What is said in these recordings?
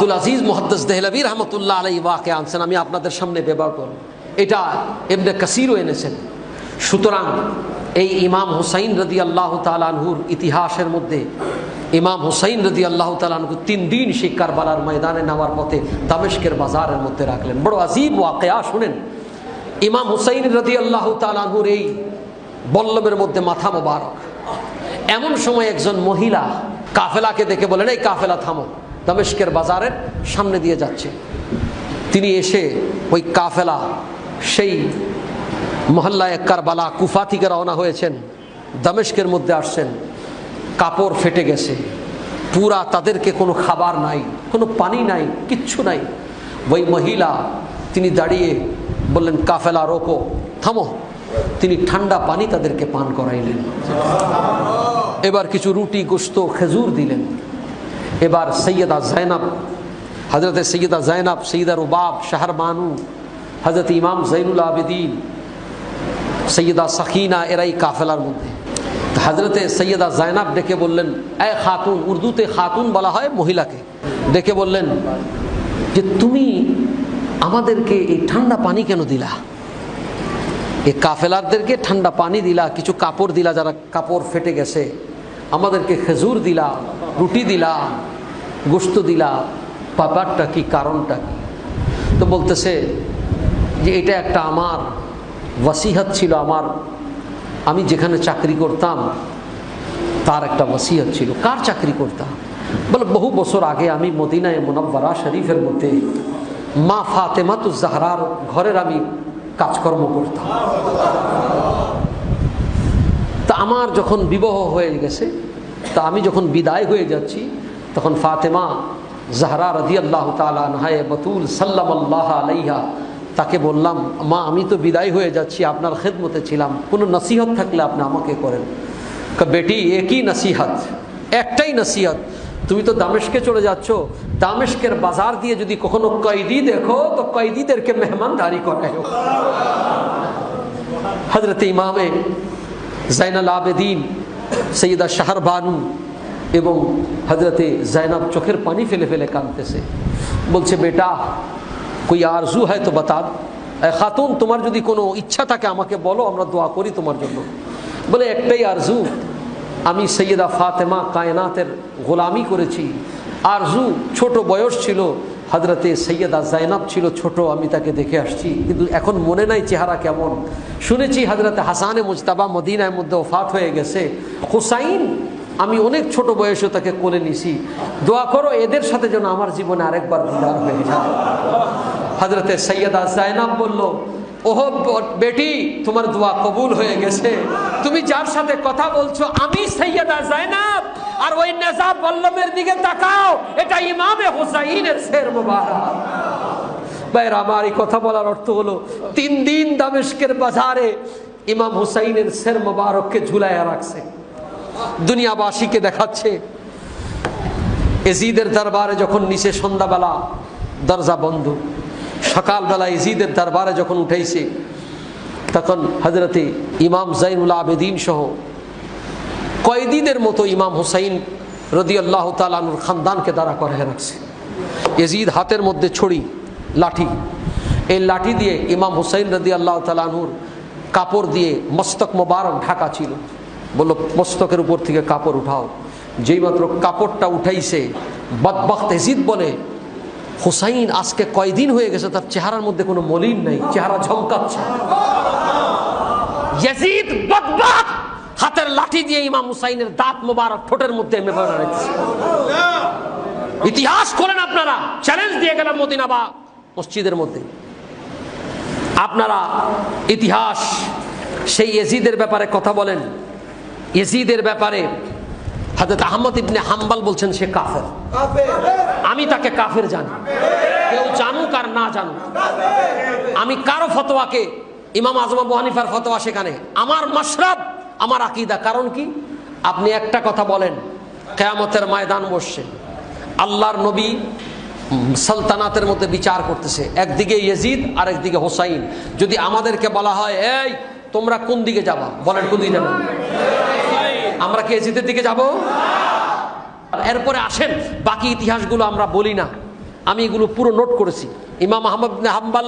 আব্দুল আজিজ মোহাদ্দাস দেহলাবি রহমতুল্লাহ আলাই ওয়াকে আনছেন, আমি আপনাদের সামনে ব্যবহার করব। এটা এমনি কাসিরও এনেছেন। সুতরাং এই ইমাম হুসাইন রদি আল্লাহ তালানহুর ইতিহাসের মধ্যে ইমাম হুসাইন রদি আল্লাহ তালানহু তিন দিন সেই কারবালার ময়দানে নেওয়ার পথে দামেশকের বাজারের মধ্যে রাখলেন। বড় আজিব ওয়াকেয়া, শুনেন। ইমাম হুসাইন রদি আল্লাহ তালানহুর এই বল্লভের মধ্যে মাথা মোবারক। এমন সময় একজন মহিলা কাফেলাকে দেখে বলেন, এই কাফেলা থামো। দামেশকের বাজারের সামনে দিয়ে যাচ্ছে। তিনি এসে ওই কাফেলা, সেই মহল্লায় কারবালা কুফা থেকে রওনা হয়েছেন। দামেশকের মধ্যে আসছেন। কাপড় ফেটে গেছে। পুরা তাদেরকে কোনো খাবার নাই, কোনো পানি নাই, কিচ্ছু নাই। ওই মহিলা তিনি দাঁড়িয়ে বললেন, কাফেলা, রোকো, থামো। তিনি ঠান্ডা পানি তাদেরকে পান করাইলেন। এবার কিছু রুটি, গোস্ত, খেজুর দিলেন। এবার সৈয়দা জায়নাব হজরত সৈয়দা জায়নাব সৈয়দা রুবাব শাহর বানু হজরত ইমাম জৈনুল আবেদিন, সৈয়দা সাকিনা এরাই কাফেলার মধ্যে। হজরতে সৈয়দা জায়নাব ডেকে বললেন এ খাতুন, উর্দুতে খাতুন বলা হয় মহিলাকে। ডেকে বললেন, যে তুমি আমাদেরকে এই ঠান্ডা পানি কেন দিলা? এই কাফেলারদেরকে ঠান্ডা পানি দিলা, কিছু কাপড় দিলা, যারা কাপড় ফেটে গেছে। আমাদেরকে খেজুর দিলা, রুটি দিলা। গোস্ত দিলা ব্যাপারটা কি, কারণটা কি? তো বলতেছে যে এটা একটা আমার ওয়াসিহাত ছিল, আমার আমি যেখানে চাকরি করতাম, তার একটা ওয়াসিহাত ছিল। কার চাকরি করতাম বলে বহু বছর আগে আমি মদিনায় মোনাব্বারা শরীফের মধ্যে মা ফাতেমাতু জাহরার ঘরের আমি কাজকর্ম করতাম। তা আমার যখন বিবাহ হয়ে গেছে, তা আমি যখন বিদায় হয়ে যাচ্ছি তখন ফাতেমা জাহরা রদি আল্লাহ তালাহায় বতুল সাল্লাম আল্লাহ আলাইহা, তাকে বললাম, মা, আমি তো বিদায় হয়ে যাচ্ছি, আপনার খেদমতে ছিলাম। কোনো নসিহত থাকলে আপনি আমাকে করেন। বেটি একই নসিহত? একটাই নসিহত, তুমি তো দামেশকে চলে যাচ্ছ। দামেশকের বাজার দিয়ে যদি কখনো কয়েদি দেখো, তো কয়েদিদেরকে মেহমানদারি করায় হজরত ইমামে জাইনাল আবেদিন, সৈয়দা শাহর বানু এবং হজরতে জাইনাব চোখের পানি ফেলে ফেলে কাঁদতেছে। বলছে, বেটা, কই আরজু হয় তো বাতা এ খাতুন, তোমার যদি কোনো ইচ্ছা থাকে আমাকে বলো, আমরা দোয়া করি তোমার জন্য। বলে, একটাই আরজু। আমি সৈয়দা ফাতেমা কায়নাতের গোলামি করেছি। আরজু ছোট বয়স ছিল হজরতে সৈয়দা জাইনাব ছিল ছোট, আমি তাকে দেখে আসছি। কিন্তু এখন মনে নাই চেহারা কেমন। শুনেছি হজরতে হাসানে মুজতাবা মদিনায় মধ্যে ওফাত হয়ে গেছে। হুসাইন আমি অনেক ছোট বয়সে তাকে কোলে নিছি। দোয়া করো এদের সাথে যেন আমার জীবনে আরেকবার দিদার হয়ে যায়। হজরতে সৈয়দা জাইনাব বলল, ওহ বেটি, তোমার দোয়া কবুল হয়ে গেছে। তুমি যার সাথে কথা বলছো, আমি সৈয়দা জাইনাব আর ওই নেজাব বল্লমের দিকে তাকাও, এটা ইমামে হুসাইনের শের মুবারক। ভাইয়ের, আমার এই কথা বলার অর্থ হলো, তিন দিন দামেশকের বাজারে ইমাম হুসাইনের শের মোবারককে ঝুলাইয়া রাখছে। দুনিয়াবাসীকে দেখাচ্ছে। এজিদের দরবারে যখন নিচে সন্ধ্যাবেলা দরজা বন্ধ, সকালবেলা এজিদের দরবারে যখন উঠেছে, তখন হজরতে ইমাম জাইনুল আবেদিন সহ কয়েদিদের মতো ইমাম হুসাইন রদি আল্লাহ তালানুর খানদানকে দাঁড়া করে রাখছে। এজিদ হাতের মধ্যে ছড়ি লাঠি, এই লাঠি দিয়ে ইমাম হুসাইন রদি আল্লাহ তালানুর কাপড় দিয়ে মস্তক মোবারক ঢাকা ছিল। বলল মস্তকের উপর থেকে কাপড় উঠাও। যেই মাত্র কাপড়টা উঠাইছে বদবাখ তেজিদ বলে, হুসাইন আজকে কয়দিন হয়ে গেছে, তার চেহারার মধ্যে কোনো মলিন নাই, চেহারা ঝমকাচ্ছে। হাতের লাঠি দিয়ে ইমাম হুসাইনের দাঁত মোবারক ঠোঁটের মধ্যে ইতিহাস করেন আপনারা চ্যালেঞ্জ দিয়ে গেলাম মদিনাবা মসজিদের মধ্যে। আপনারা ইতিহাস, সেই এজিদের ব্যাপারে কথা বলেন। এজিদের ব্যাপারে হাজরত আহমদ ইবনে হাম্বাল বলছেন, সে কাফের। আমি তাকে কাফের জানি। কেউ জানুক আর না জানুক। আমি কারও ফতোয়াকে, ইমাম আজম আবু হানিফার ফতোয়া সেখানে। আমার মশরব, আমার আকিদা। কারণ কি? আপনি একটা কথা বলেন, কেয়ামতের ময়দান বসছে। আল্লাহর নবী সালতানাতের মধ্যে বিচার করতেছে। একদিকে ইয়েজিদ আর একদিকে হোসাইন। যদি আমাদেরকে বলা হয়, এই, তোমরা কোন দিকে যাবা? বলেন, কোন দিকে যাবেন আমরা কি এজিদের দিকে যাব? এরপরে আসেন, বাকি ইতিহাসগুলো আমরা বলি না। আমি এগুলো পুরো নোট করেছি। ইমাম আহমদ হাম্বাল,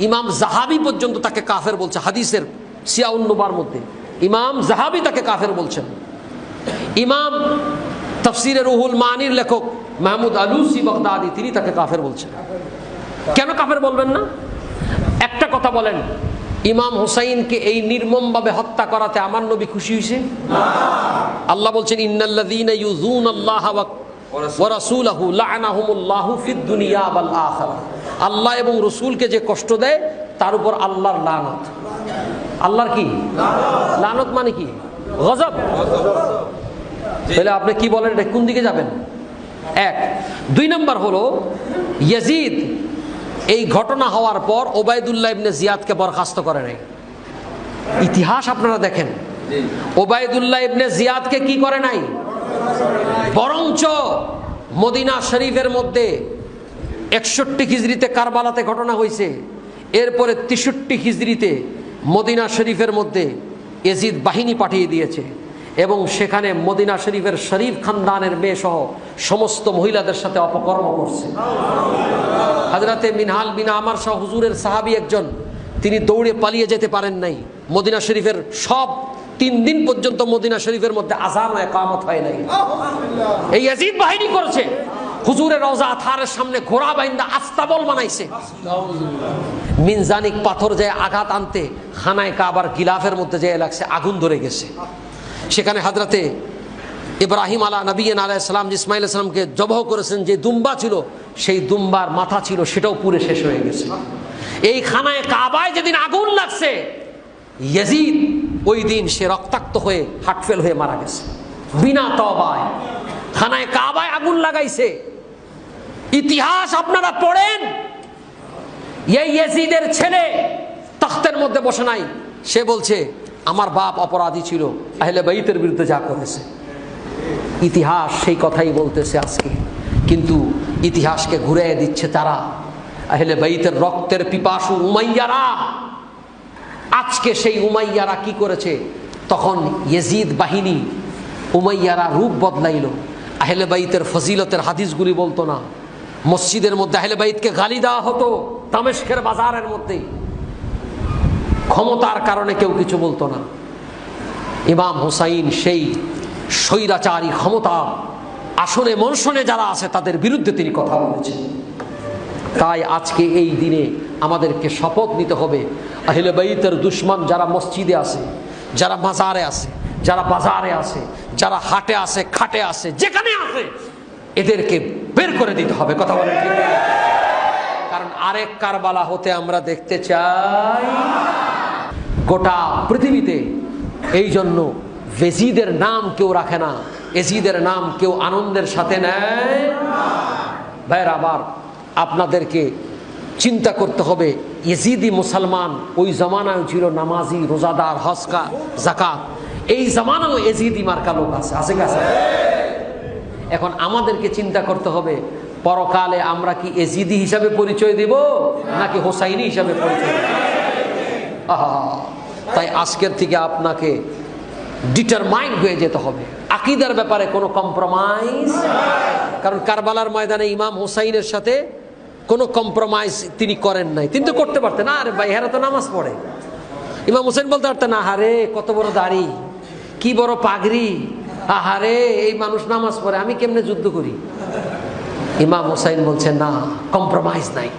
ইমাম জাহাবি পর্যন্ত তাকে কাফের বলছে, হাদিসের সিয়াউন্নবার মধ্যে। ইমাম জাহাবি তাকে কাফের বলছেন। ইমাম তফসিরের রুহুল মানির লেখক মাহমুদ আলুসি বগদাদি, তিনি তাকে কাফের বলছেন। কেন কাফের বলবেন না? একটা কথা বলেন ইমাম হুসাইনকে এই নির্মমভাবে হত্যা করাতে আমার নবী খুশি হয়েছে? আল্লাহ বলছেন, ইন্নাল্লাযীনা ইউযুন আল্লাহ ওয়া রাসূলাহু লা'নাহুমুল্লাহু ফিদ দুনিয়া ওয়াল আল্লাহ এবং রসুলকে যে কষ্ট দেয়, তার উপর আল্লাহর লানত। আল্লাহর কি? লানত মানে কি? গজব। তাহলে আপনি কি বলেন, এটা কোন দিকে যাবেন? এক। দুই নম্বর হলো, ইয়াজিদ এই ঘটনা হওয়ার পর ওবায়দুল্লাহ ইবনে জিয়াদকে বরখাস্ত করে নাই। ইতিহাস আপনারা দেখেন। ওবায়দুল্লাহ ইবনে জিয়াদকে কি করে নাই? বরঞ্চ মদিনা শরীফের মধ্যে একষট্টি খিজড়িতে কারবালাতে ঘটনা হয়েছে এরপরে তেষট্টি খিজড়িতে মদিনা শরীফের মধ্যে এজিদ বাহিনী পাঠিয়ে দিয়েছে। এবং সেখানে মদিনা শরীফের শরীফ খানদানের মেয়ে সহ সমস্ত মহিলাদের সাথে অপকর্ম করছে। হাজরাতে মিনহাল বিনা আমার সহ হুজুরের সাহাবি একজন, তিনি দৌড়ে পালিয়ে যেতে পারেন নাই। মদিনা শরীফের সব তিন দিন পর্যন্ত মদিনা শরীফের মধ্যে আজান একামত হয় নাই। এই ইয়াজিদ বাহিনী করেছে। হুজুরের রওজা থারের সামনে ঘোড়া বাইন্দা আস্তাবল বানাইছে। মিনজানিক পাথর যে আঘাত আনতে, খানায় কাবার গিলাফের মধ্যে যে লাগছে, আগুন ধরে গেছে। সেখানে হাজরাতে ইব্রাহিম আলা নবীন আলাহ সালাম, ইসমাইল ইসলামকে জবহ করেছেন, যে দুম্বা ছিল, সেই দুম্বার মাথা ছিল, সেটাও পুরে শেষ হয়ে গেছে। এই খানায় কাবায় যেদিন আগুন লাগছে, ইয়াজিদ ওই দিন সে রক্তাক্ত হয়ে হাটফেল হয়ে মারা গেছে। বিনা তবায় খানায় কাবায় আগুন লাগাইছে। ইতিহাস আপনারা পড়েন। এই ইয়াজিদের ছেলে তখ্তের মধ্যে বসে নাই। সে বলছে আমার বাপ অপরাধী ছিল। আহলে বাইতের বিরুদ্ধে যা করেছে। ইতিহাস সেই কথাই বলতেছে আজকে। কিন্তু ইতিহাসকে ঘুরে দিচ্ছে তারা। আহলে বাইতের রক্তের পিপাসু উমাইয়ারা। আজকে সেই উমাইয়ারা কি করেছে? তখন ইয়েজিদ বাহিনী উমাইয়ারা রূপ বদলাইল। আহলে বাইতের ফজিলতের হাদিসগুলি বলতো না। মসজিদের মধ্যে আহলে বাইতকে গালি দেওয়া হতো। তামেশকের বাজারের মধ্যেই ক্ষমতার কারণে কেউ কিছু বলতো না। ইমাম হুসাইন সেই স্বৈরাচারী ক্ষমতা, আসনে মনসনে যারা আছে, তাদের বিরুদ্ধে তিনি কথা বলেছেন। তাই আজকে এই দিনে আমাদেরকে শপথ নিতে হবে, আহলে বাইতের দুশ্মন যারা মসজিদে আছে, যারা মাজারে আছে, যারা বাজারে আছে, যারা হাটে আছে, খাটে আছে, যেখানে আছে, এদেরকে বের করে দিতে হবে। কথা বলেন কারণ আরেক কারবালা হতে আমরা দেখতে চাই গোটা পৃথিবীতে এই জন্য ভেজিদের নাম কেউ রাখে না। এজিদের নাম কেউ আনন্দের সাথে নেয় ভাইয়ের আবার আপনাদেরকে চিন্তা করতে হবে ইজিদি মুসলমান ওই জমানায় ছিল নামাজি রোজাদার হসকা জাকাত এই জামানাও এজিদি মার্কা লোক আছে আছে কি আছে? এখন আমাদেরকে চিন্তা করতে হবে পরকালে আমরা কি এজিদি হিসাবে পরিচয় দেব নাকি হোসাইনি হিসাবে পরিচয় দেব? আহা, তাই আজকের থেকে আপনাকে ডিটারমাইন্ড হয়ে যেতে হবে। আকিদার ব্যাপারে কোনো কম্প্রোমাইজ কারণ কারবালার ময়দানে ইমাম হোসাইনের সাথে কোনো কম্প্রোমাইজ তিনি করেন নাই। তিনি তো করতে পারতেন। না, আরে ভাই হেরা তো নামাজ পড়ে। ইমাম হোসেন বলতে পারতেন, আহারে, কত বড় দাড়ি, কি বড় পাগড়ি, আহারে, এই মানুষ নামাজ পড়ে, আমি কেমনে যুদ্ধ করি? ইমাম হোসাইন বলছেন, না কম্প্রোমাইজ নাই।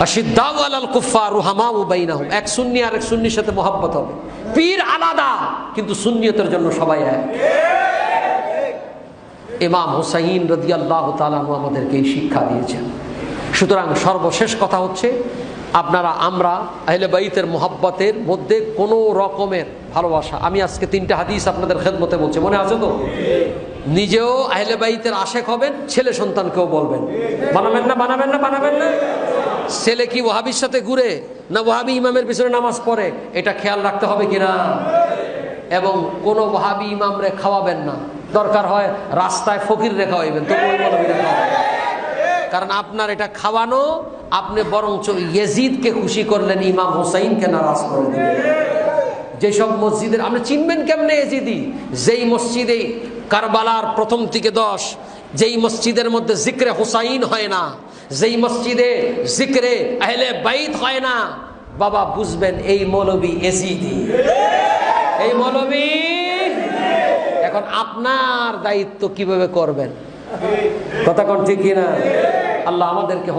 আশিদ্দাউ আলাল কুফার রুহামাউ বাইনাহুম। এক সুন্নি আর এক সুন্নির সাথে মোহাব্বত হবে। পীর আলাদা, কিন্তু সুন্নিয়তের জন্য সবাই এক। ইমাম হুসাইন রদিয়াল্লাহ তালানু আমাদেরকে এই শিক্ষা দিয়েছেন। সুতরাং সর্বশেষ কথা হচ্ছে, আপনারা, আমরা, আহলে বাইতের মোহাব্বতের মধ্যে কোনো রকমের ভালোবাসা। আমি আজকে তিনটা হাদিস আপনাদের খেদমতে বলছি। মনে আছে তো? নিজেও আহলে বাইতের আশেক হবেন, ছেলে সন্তানকেও বলবেন। বানাবেন না বানাবেন না বানাবেন না। ছেলে কি ওহাবির সাথে ঘুরে না ওহাবি ইমামের পিছনে নামাজ পড়ে? এটা খেয়াল রাখতে হবে কিনা এবং কোনো ওহাবি ইমামরে খাওয়াবেন না। দরকার হয় রাস্তায় ফকির রেখা হইবেন তো কারণ আপনার এটা খাওয়ানো, আপনি বরঞ্চ ইয়েজিদকে খুশি করলেন, ইমাম হোসাইনকে নারাজ করে দিলেন। যেসব মসজিদের আপনি চিনবেন কেমনে এজিদি যেই মসজিদে কারবালার প্রথম থেকে দশ, যেই মসজিদের মধ্যে জিক্রে হুসাইন হয় না যেই মসজিদে জিক্রে আহলে বাইত হয় না, বাবা বুঝবেন এই মৌলবী এসিদি এই মৌলবী এখন আপনার দায়িত্ব কীভাবে করবেন? কথা কোন ঠিক কিনা? আল্লাহ আমাদেরকে